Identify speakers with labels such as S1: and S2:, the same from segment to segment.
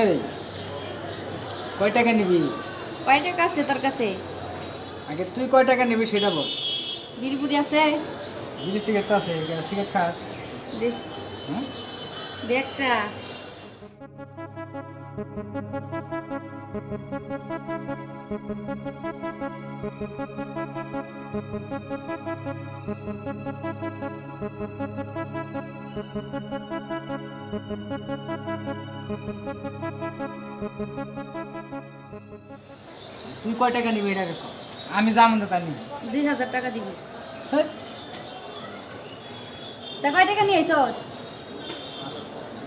S1: এই কয় টাকা নিবি?
S2: কয় টাকা আছে তোর কাছে?
S1: আগে তুই কয় টাকা নিবি সেটা বল।
S2: বিড়ি বুড়ি আছে।
S1: বিড়ি সিগারেট আছে সিগারেট খাস।
S2: দে।
S1: হুম?
S2: দে একটা।
S1: তুই কয় টাকা নিবি এটা কর। আমি যাব না তার নিবি
S2: দুই হাজার টাকা দিবি। তা কয় টাকা নিয়ে আইসস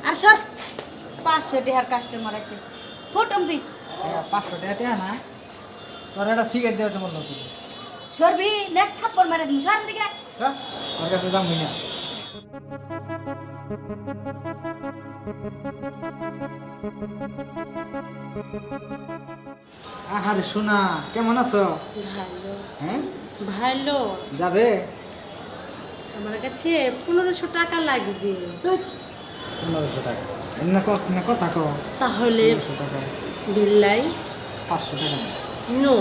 S2: আর সর। পাঁচশো টাকার কাস্টমার আছে। ফোটম্পি
S1: পাঁচশো টাকা টেয়া না। তোর একটা সিগারেট দেওয়ার জন্য নতুন
S2: সরবি নেক থাপ্পড় মারে দিন সর দিকে
S1: ওর কাছে যাব না। আহারে শোনা কেমন আছো?
S2: ভালো।
S1: হ্যাঁ?
S2: ভালো।
S1: যাবে?
S2: আমার কাছে পনেরোশো টাকা লাগবে।
S1: পনেরোশো টাকা। না না কথা কো
S2: তাহলে
S1: টাকা।
S2: বিল্লাই?
S1: পাঁচশো টাকা। নো।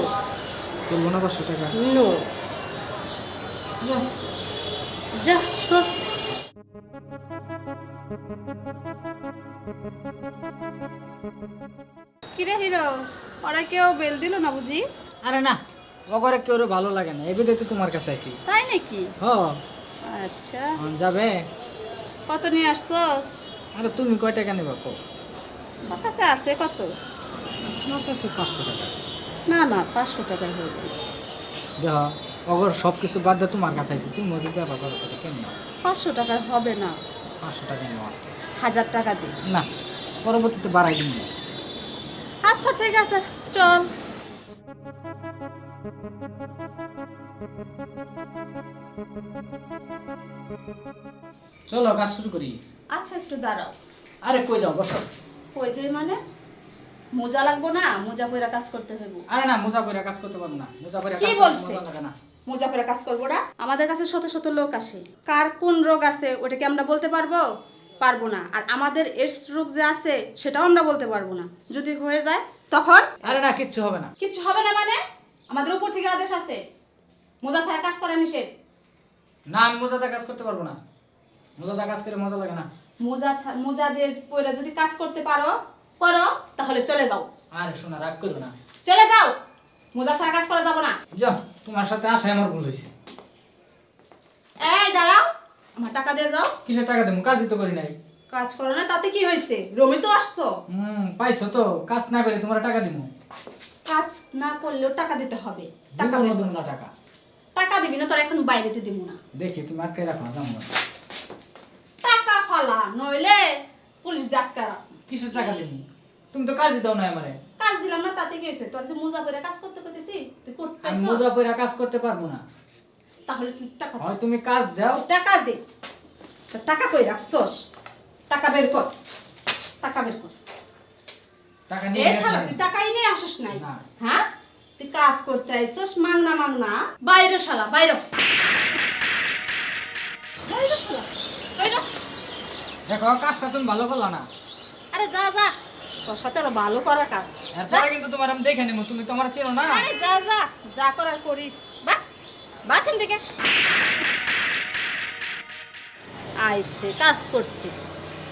S1: চলবো না পাঁচশো টাকা?
S2: নো।
S1: যা।
S2: যা সর কিরে হিরো ওরা কেউ বেল দিল না বুঝি?
S1: আরে না ওগরে কেউ ভালো লাগে না এবারে তো তোমার কাছে আইছি।
S2: তাই নাকি?
S1: হ।
S2: আচ্ছা।
S1: যাবে।
S2: কত নিয়ে আসছস?
S1: আরে তুমি কয় টাকা নেবা কো
S2: আমার কাছে আছে কত?
S1: আমার কাছে পাঁচশো টাকা আছে।
S2: না না পাঁচশো টাকা হয়ে যাবে
S1: দেখ অগর সব কিছু বাদ দিয়ে তোমার কাছে আইছি তুমি মজুদ দেবা করো কেন
S2: পাঁচশো টাকা হবে না।
S1: পাঁচশো টাকা নেওয়া আছে
S2: হাজার টাকা দিই
S1: না পরবর্তীতে বাড়াই দিন
S2: আচ্ছা ঠিক আছে চল।
S1: চলো কাজ শুরু করি।
S2: আচ্ছা একটু দাঁড়াও।
S1: আরে কই যাও বসো।
S2: কই যাই মানে? মোজা লাগবো না মোজা পরে কাজ করতে হইব।
S1: আরে না মোজা পরে কাজ করতে পারব না। মোজা পরে
S2: কি
S1: কাজ করতে
S2: বলছে?
S1: না।
S2: মোজা পরে কাজ করব না। আমাদের কাছে শত শত লোক আসে। কার কোন রোগ আছে ওটা কি আমরা বলতে পারব? পারব না। আর আমাদের এডস রোগ যে আছে সেটাও আমরা বলতে পারব না। যদি হয়ে যায় তখন
S1: আরে না কিচ্ছু হবে না।
S2: কিচ্ছু হবে না মানে? আমাদের উপর থেকে আদেশ আছে। মোজা ছাড়া কাজ করা নিষেধ।
S1: না আমি মোজাতে কাজ করতে পারব না। মোজাতে কাজ করে মজা লাগে না।
S2: মোজা মোজা দিয়ে পরে যদি কাজ করতে পারো করো তাহলে চলে যাও।
S1: আরে শোনা রাগ করো না।
S2: চলে যাও। মোজা ছাড়া কাজ করা যাব না।
S1: যাও তোমার সাথে আসায় আমার ভুল হয়েছে।
S2: এই দাঁড়াও। আমার টাকা দিয়ে যাও।
S1: কিসের টাকা দেবো? কাজই তো করি নাই।
S2: কাজ করো না তাতে কি হয়েছে? রমি তো আসছো?
S1: হুম পাইছো তো। কাজ না করে তোমার টাকা দিব।
S2: কাজ না করলেও টাকা দিতে হবে। টাকা
S1: দেবো। না টাকা।
S2: টাকা দিবি না তোর এখন বাইরেতে দিব না।
S1: দেখি তুমি আটকে রাখো যাব।
S2: টাকা ফালা নইলে পুলিশ ডাক্তার
S1: কিসের টাকা দিবি? তুমি তো কাজই দাও না আমারে।
S2: কাজ দিলাম না তাতে কি হয়েছে? তোর যে মোজা পরে কাজ করতে করতেছি তুই
S1: মোজা পরে কাজ করতে পারব না।
S2: তাহলে তুই টাকা
S1: হয় তুমি কাজ দাও।
S2: টাকা দে। টাকা কই রাখছস? টাকা বের কর। টাকা বের কর।
S1: টাকা
S2: এ
S1: নিয়ে
S2: শালা তুই টাকাই নিয়ে আসিস নাই। হ্যাঁ? তুই কাজ করতে আইছস মাংনা মাংনা বাইরে শালা বাইরে বাইরে শালা বাইরে
S1: দেখো কাজটা তুমি ভালো করলা না।
S2: আরে যা যা। তোর সাথে আরও ভালো করার কাজ।
S1: এরপরে কিন্তু তোমার আমি দেখে নেব তুমি তোমার চেনো না।
S2: আরে যা যা যা করার করিস। বা বাখান থেকে। আইসে কাজ করতে।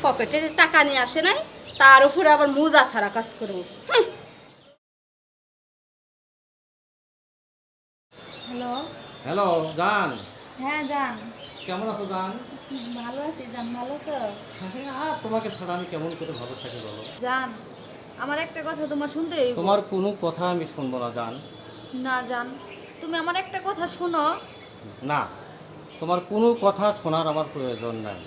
S2: পকেটে টাকা নিয়ে আসে নাই তার উপরে আবার মোজা ছাড়া কাজ করব। হ্যালো।
S3: হ্যালো জান।
S2: হ্যাঁ জান।
S3: কেমন আছো জান?
S2: ভালো আছি জান ভালো আছো?
S3: হ্যাঁ, আর তোমাকে ছাড়া আমি কেমন করে ভালো থাকি বলো?
S2: জান আমার একটা কথা তোমার শুনতে
S3: তোমার কোনো কথা আমি শুনব না জান।
S2: না জান। তুমি আমার একটা কথা শোনো।
S3: না তোমার কোনো কথা শোনার আমার প্রয়োজন নাই।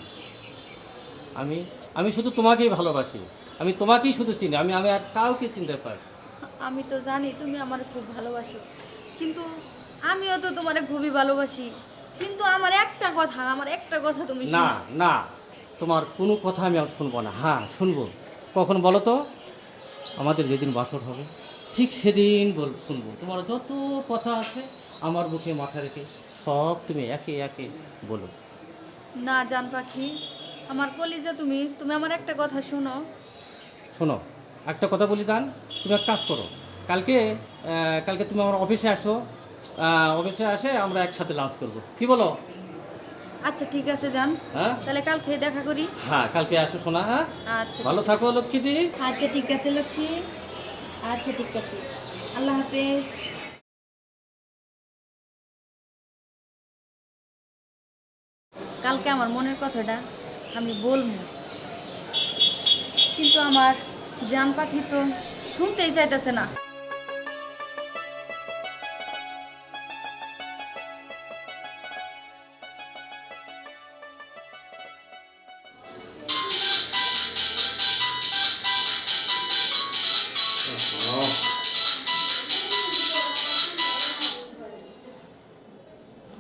S3: আমি আমি শুধু তোমাকেই ভালোবাসি। আমি তোমাকেই শুধু চিনি। আমি আমি আর কাউকে চিনতে পারি
S2: আমি তো জানি তুমি আমার খুব ভালোবাসো। কিন্তু
S4: আমিও তো তোমারে খুবই ভালোবাসি। কিন্তু আমার একটা কথা আমার একটা কথা তুমি
S3: না
S4: শোনো।
S3: না তোমার কোনো কথা আমি আর শুনব না। হ্যাঁ শুনব। কখন বলো তো? আমাদের যেদিন বাসর হবে ঠিক সেদিন বল শুনব। তোমার যত কথা আছে আমার বুকে মাথা রেখে সব তুমি একে একে বলো।
S4: না জান পাখি আমার কলিজা তুমি তুমি আমার একটা কথা শোনো।
S3: শোনো একটা কথা বলি জান তুমি এক কাজ করো কালকে কালকে তুমি আমার অফিসে আসো অফিসে আসে আমরা একসাথে লাঞ্চ করব। কি বলো?
S4: আচ্ছা ঠিক আছে যান।
S3: হ্যাঁ?
S4: তাহলে কালকে দেখা করি।
S3: হ্যাঁ কালকে আসো শোনা হ্যাঁ?
S4: আচ্ছা
S3: ভালো থাকো লক্ষ্মীজি।
S4: আছে। আচ্ছা ঠিক আছে লক্ষ্মী। আচ্ছা ঠিক আছে। আল্লাহ হাফেজ। কালকে আমার মনের কথাটা আমি বলব। কিন্তু আমার জান পাখি তো শুনতেই চাইতেছে না।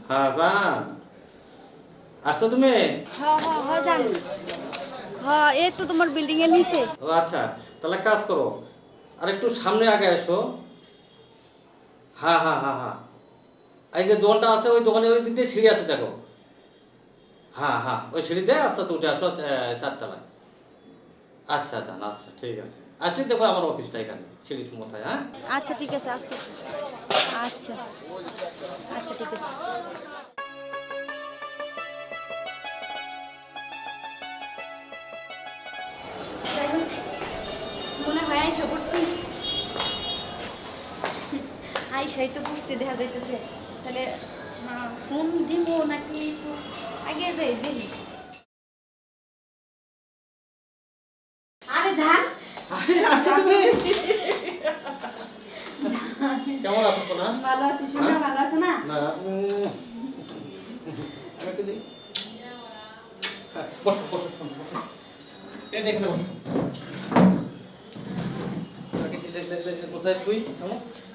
S3: হ্যাঁ জান আসছো তুমি?
S4: হ্যাঁ হ্যাঁ জান এই তো তোমার বিল্ডিং এর নিচে।
S3: ও আচ্ছা। তাহলে কাজ করো। আর একটু সামনে আগে এসো। হ্যাঁ হ্যাঁ হ্যাঁ হ্যাঁ। এই যে দোকানটা আছে ওই ওই দিক দিয়ে সিঁড়ি আছে দেখো। হ্যাঁ হ্যাঁ ওই সিঁড়িতে আস্তে আস্তে উঠে আসো চারতলায়। আচ্ছা আচ্ছা আচ্ছা ঠিক আছে। আসলে দেখো আমার অফিসটা এখানে সিঁড়ির মাথায় হ্যাঁ?
S4: আচ্ছা ঠিক আছে আসতে আচ্ছা। আচ্ছা ঠিক আছে। দেখা যাইতেছে। তাহলে ফোন দিব নাকি আগে যাই দেখি
S3: কেমন আছো সোনা?
S4: ভালো আছি শোনা
S3: হ্যাঁ?
S4: ভালো আছে না?
S3: দিই? হ্যাঁ, বসো বসো এই।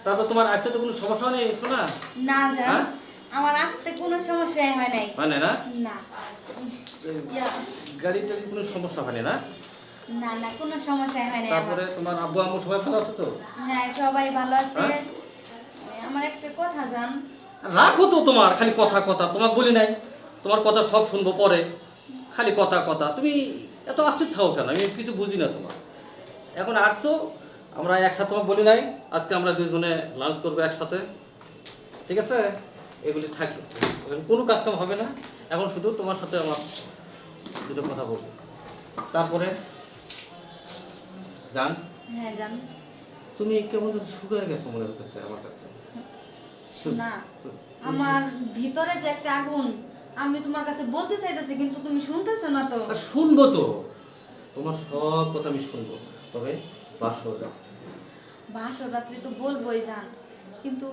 S3: তারপর তোমার আসতে তো কোনো সমস্যা নেই শোনা
S4: না জান।
S3: হ্যাঁ?
S4: আমার আসতে কোনো সমস্যাই হয় নাই।
S3: হয় না? না। গাড়ি টাড়ি কোনো সমস্যা হয়নি না?
S4: না না কোনো সমস্যাই হয় নাই
S3: তারপরে তোমার আব্বু আম্মু সবাই ভালো আছে তো?
S4: হ্যাঁ সবাই ভালো আছে।
S3: হ্যাঁ?
S4: আমার একটা কথা জান।
S3: রাখো তো তোমার খালি কথা কথা। তোমাকে বলি নাই তোমার কথা সব শুনব পরে। খালি কথা কথা। তুমি এত আশ্চর্য থাকো কেন? আমি কিছু বুঝি না তোমার। এখন আসছো আমরা একসাথে তোমাকে বলি নাই আজকে আমরা দুজনে লাঞ্চ করব একসাথে। ঠিক আছে? এগুলি এখানে কোনো কাজ কাম হবে না। এখন শুধু তোমার সাথে আমার দুটো কথা বলব। তারপরে জান?
S4: হ্যাঁ জান।
S3: তুমি কেমন শুকিয়ে গেছো মনে হতেছে আমার কাছে।
S4: না আমার ভিতরে যে একটা আগুন আমি তোমার কাছে বলতে চাইতেছি কিন্তু তুমি শুনতেছো না তো।
S3: শুনব তো। তোমার সব কথা আমি শুনব। তবে বাসর রাত।
S4: বাসর রাত্রি তো বলবোই জান। কিন্তু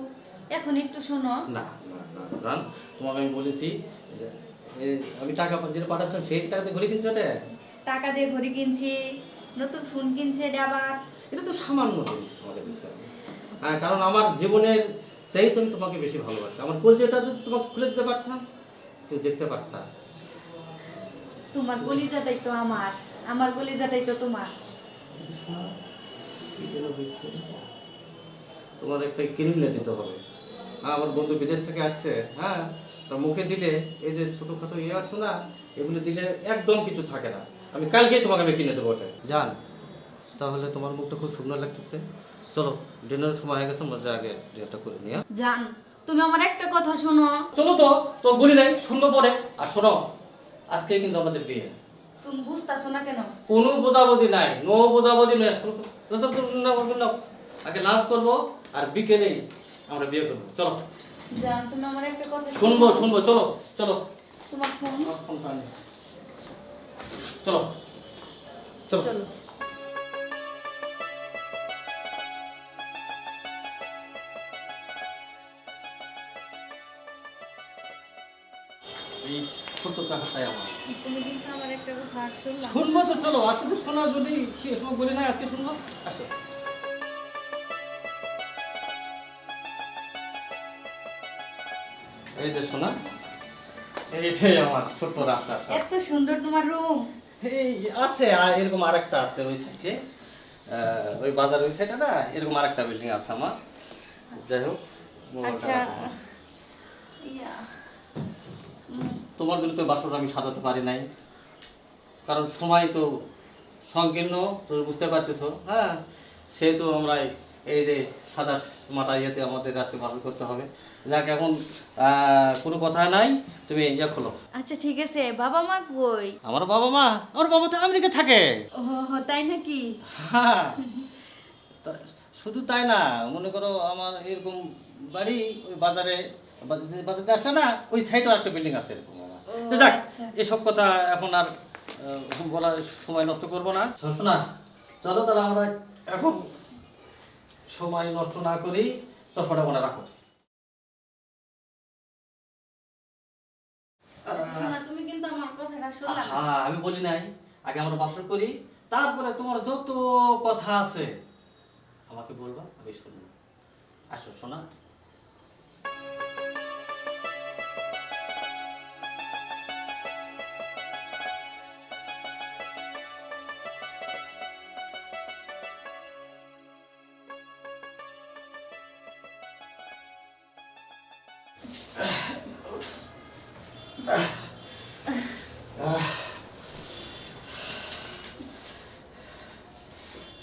S4: এখন একটু শোনো।
S3: না জান। তোমাকে আমি বলেছি আমি টাকা যেটা পাঠাচ্ছিলাম সেই টাকাতে ঘুরে কিনছো এটা
S4: টাকা দিয়ে ঘড়ি কিনছি। নতুন ফোন কিনছে এটা আবার।
S3: এটা তো সামান্য জিনিস তোমাকে দিচ্ছে। আমি। হ্যাঁ কারণ আমার জীবনের সেই তুমি তোমাকে বেশি ভালোবাসি। আমার কলজেটা যদি তোমাকে খুলে দিতে পারতাম তুমি দেখতে পারতাম
S4: তোমার কলিজাটাই তো আমার। আমার কলিজাটাই তো তোমার।
S3: তোমার একটা ক্রিম দিতে হবে। হ্যাঁ আমার বন্ধু বিদেশ থেকে আসছে। হ্যাঁ তা মুখে দিলে এই যে ছোটোখাটো ইয়ে আছে না এগুলো দিলে একদম কিছু থাকে না। আমি কালকেই তোমাকে আমি কিনে দেবো ওটা জান তাহলে তোমার মুখটা খুব সুন্দর লাগতেছে। চলো ডিনারের সময় হয়ে গেছে যা আগে ডিনারটা করে নিয়ে
S4: জান তুমি আমার একটা কথা শোনো।
S3: চলো তো তো বলি নাই শুনব পরে। আর শোনো আজকে কিন্তু আমাদের বিয়ে।
S4: তুমি বুঝতেছো না কেন?
S3: কোনো বোঝাবুঝি নাই নো বোঝাবুঝি নাই। চলো তো, চলো তো, না, বলবেন না। আগে লাঞ্চ করব আর বিকেলেই আমরা বিয়ে করব। চলো।
S4: জান তুমি আমার একটা কথা
S3: শুনব শুনব চলো চলো।
S4: তোমার ফোন
S3: আনি। চলো। চলো। এই আমার।
S4: তুমি কিন্তু আমার একটা কথা আর
S3: শুনব তো চলো। আজকে তো শোনা যদি বলি না আজকে শুনব? আসো। এই যে শোনা। এইটাই আমার ছোট্ট রাস্তা
S4: এত সুন্দর তোমার রুম
S3: এই আছে আর এরকম আরেকটা আছে ওই সাইডে ওই বাজার ওই সাইডে না এরকম আরেকটা বিল্ডিং আছে আমার। যাই হোক
S4: আচ্ছা।
S3: তোমার জন্য তো বাসর আমি সাজাতে পারি নাই। কারণ সময় তো সংকীর্ণ তুমি বুঝতে পারতেছো হ্যাঁ? সেহেতু আমরা এই যে সাদা মাটা ইয়েতে আমাদের আজকে বাসর করতে হবে। যাক এখন আহ, কোনো কথা নাই তুমি ইয়ে খোলো।
S4: আচ্ছা ঠিক আছে বাবা মা কই?
S3: আমার বাবা মা আমার বাবা তো আমেরিকা থাকে।
S4: ও তাই নাকি?
S3: হ্যাঁ শুধু তাই না মনে করো আমার এরকম বাড়ি ওই বাজারে বাজারে আসে না ওই সাইডেও একটা বিল্ডিং আছে এরকম তো যাক
S4: আচ্ছা।
S3: এসব কথা এখন আর বলার সময় নষ্ট করব না। শোনো না চলো তাহলে আমরা এখন সময় নষ্ট না করি চশমাটা মনে রাখো। হ্যাঁ আমি বলি নাই। আগে আমরা বাসর করি তারপরে তোমার যত কথা আছে আমাকে বলবা আমি শুনব। আসো শোনা।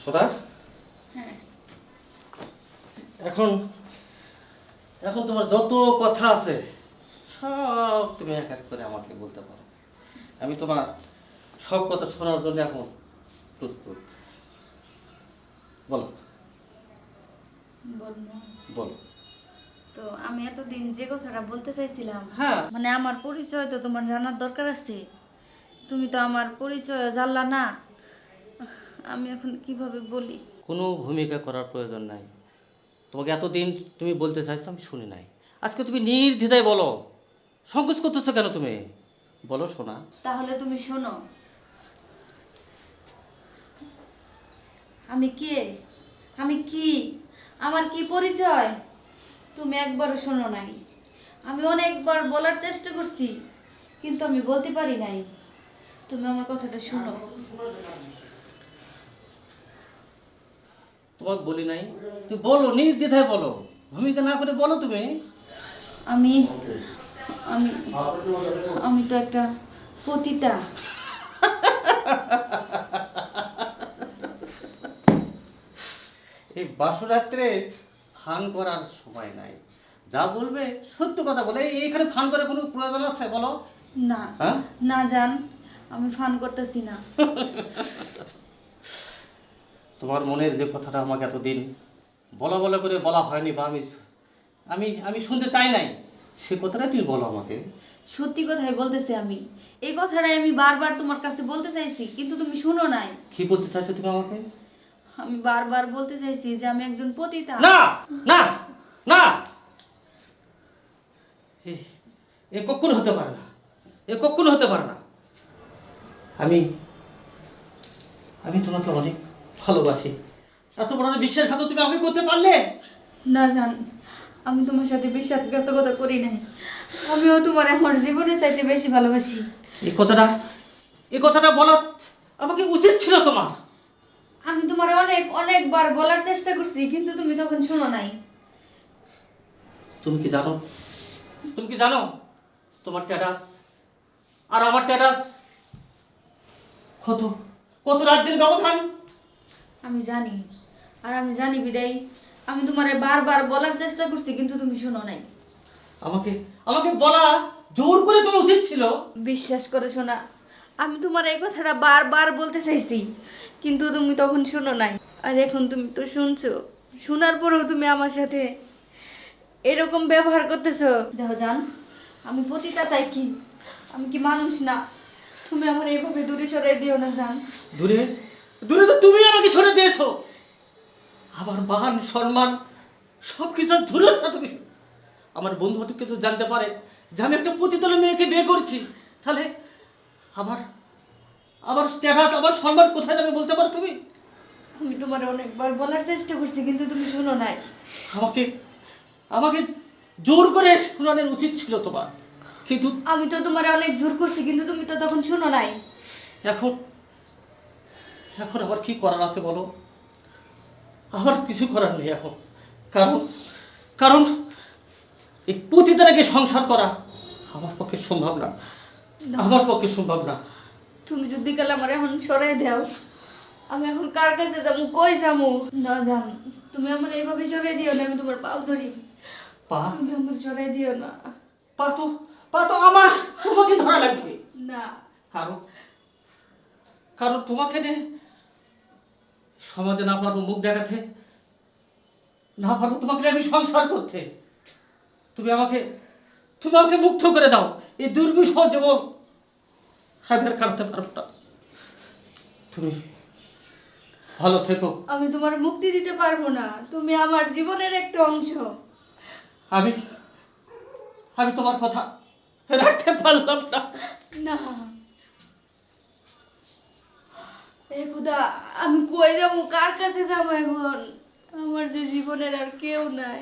S3: সোনা
S4: হ্যাঁ
S3: এখন এখন তোমার যত কথা আছে সব তুমি এক এক করে আমাকে বলতে পারো। আমি তোমার সব কথা শোনার জন্য এখন প্রস্তুত। বলো। বলো।
S4: তো আমি এতদিন যে কথাটা বলতে চাইছিলাম
S3: হ্যাঁ।
S4: মানে আমার পরিচয় তো তোমার জানার দরকার আছে। তুমি তো আমার পরিচয় জানলা না। আমি এখন কীভাবে বলি?
S3: কোনো ভূমিকা করার প্রয়োজন নাই। তোমাকে এতদিন তুমি বলতে চাইছো, আমি শুনি নাই। আজকে তুমি নির্দ্বিধায় বলো, সংকোচ করতেছো কেন তুমি? বলো শোনা
S4: তাহলে তুমি শোনো। আমি কে? আমি কি? আমার কি পরিচয়? তুমি একবারও শোনো নাই। আমি অনেকবার বলার চেষ্টা করছি, কিন্তু আমি বলতে পারি নাই। তুমি আমার কথাটা শোনো।
S3: তোমাকে বলি নাই। তুমি বলো নির্দ্বিধায় বলো। ভূমিকা না করে বলো তুমি।
S4: আমি আমি আমি তো একটা পতিতা।
S3: এই বাসরাত্রে ফান করার সময় নাই। যা বলবে সত্য কথা বলে। এই- এইখানে ফান করে কোনো প্রয়োজন আছে বলো।
S4: না
S3: হ্যাঁ?
S4: না জান আমি ফান করতেছি না।
S3: তোমার মনের যে কথাটা আমাকে এতদিন বলা বলা করে বলা হয়নি বা আমি আমি আমি শুনতে চাই নাই সে কথাটা তুমি বলো আমাকে।
S4: সত্যি কথাই বলতেছি আমি। এই কথাটাই আমি বারবার তোমার কাছে বলতে চাইছি কিন্তু তুমি শুনো নাই।
S3: কি বলতে চাইছো তুমি আমাকে?
S4: আমি বারবার বলতে চাইছি যে আমি একজন পতিতা।
S3: না না না। এ- কখনো হতে পারে না এ কখনো হতে পারে না। আমি আমি তোমাকে অনেক ভালোবাসি। এত বড় বিশ্বাসঘাত তুমি আমাকে করতে পারলে?
S4: না জান আমি তোমার সাথে বিশ্বাসঘাতকতা করি নাই। আমিও তোমার আমার জীবনে চাইতে বেশি ভালোবাসি।
S3: এই কথাটা এই কথাটা বলা আমাকে উচিত ছিল তোমার।
S4: আমি তোমার অনেক অনেকবার বলার চেষ্টা করছি কিন্তু তুমি তখন শোনো নাই।
S3: তুমি কি জানো? তুমি কি জানো? তোমার স্ট্যাটাস আর আমার স্ট্যাটাস কত? কত রাত দিন ব্যবধান?
S4: আমি জানি। আর আমি জানি বিদায় আমি তোমারে বারবার বলার চেষ্টা করছি কিন্তু তুমি শোনো নাই।
S3: আমাকে আমাকে বলা জোর করে তোমার উচিত ছিল।
S4: বিশ্বাস করে শোনা আমি তোমার এই কথাটা বারবার বলতে চাইছি কিন্তু তুমি তখন শোনো নাই। আর এখন তুমি তো শুনছো শোনার পরেও তুমি আমার সাথে এরকম ব্যবহার করতেছো। দেখো জান আমি পতিতা তাই কি? আমি কি মানুষ না? তুমি আমার এইভাবে দূরে সরাই দিও না জান।
S3: দূরে? দূরে তো তুমি আমাকে ছড়ে দিয়েছ। আমার মান সম্মান সব কিছু দূরে তুমি আমার বন্ধু হয়তো কেউ জানতে পারে যে আমি একটা পতিতলা মেয়েকে বিয়ে করছি। তাহলে আমার আমার স্ট্যাটাস আমার সম্মান কোথায় যাবে বলতে পারো তুমি?
S4: আমি তোমার অনেকবার বলার চেষ্টা করছি কিন্তু তুমি শোনো নাই।
S3: আমাকে আমাকে জোর করে শুনানোর উচিত ছিল তোমার। কিন্তু
S4: আমি তো তোমার অনেক জোর করছি কিন্তু তুমি তো তখন শুনো নাই।
S3: এখন এখন আবার কি করার আছে বলো? আমার কিছু করার নেই এখন। কারণ কারণ এই প্রতিদিনকে সংসার করা আমার পক্ষে সম্ভব না। আমার পক্ষে সম্ভব না।
S4: তুমি যদি কাল আমার এখন সরাই দাও। আমি এখন কার কাছে যাব? কই যাব? না জান তুমি আমার এইভাবে সরাই দিও না আমি তোমার পাও ধরি।
S3: পা?
S4: তুমি আমার সরাই দিও না।
S3: পা তো পা তো আমার। তোমাকে ধরা লাগবে।
S4: না।
S3: কারণ কারণ তোমাকে নিয়ে সমাজে না পারব মুখ দেখাতে না পারব তোমাকে আমি সংসার করতে। তুমি আমাকে তুমি আমাকে মুক্ত করে দাও। এই দুর্বিষ জীবন আমি আর কাটতে পারব না। তুমি ভালো থেকো।
S4: আমি তোমার মুক্তি দিতে পারব না। তুমি আমার জীবনের একটা অংশ।
S3: আমি আমি তোমার কথা রাখতে পারলাম না।
S4: না। খুদা আমি কই যাব? কার কাছে যাব এখন? আমার যে জীবনের আর কেউ নাই।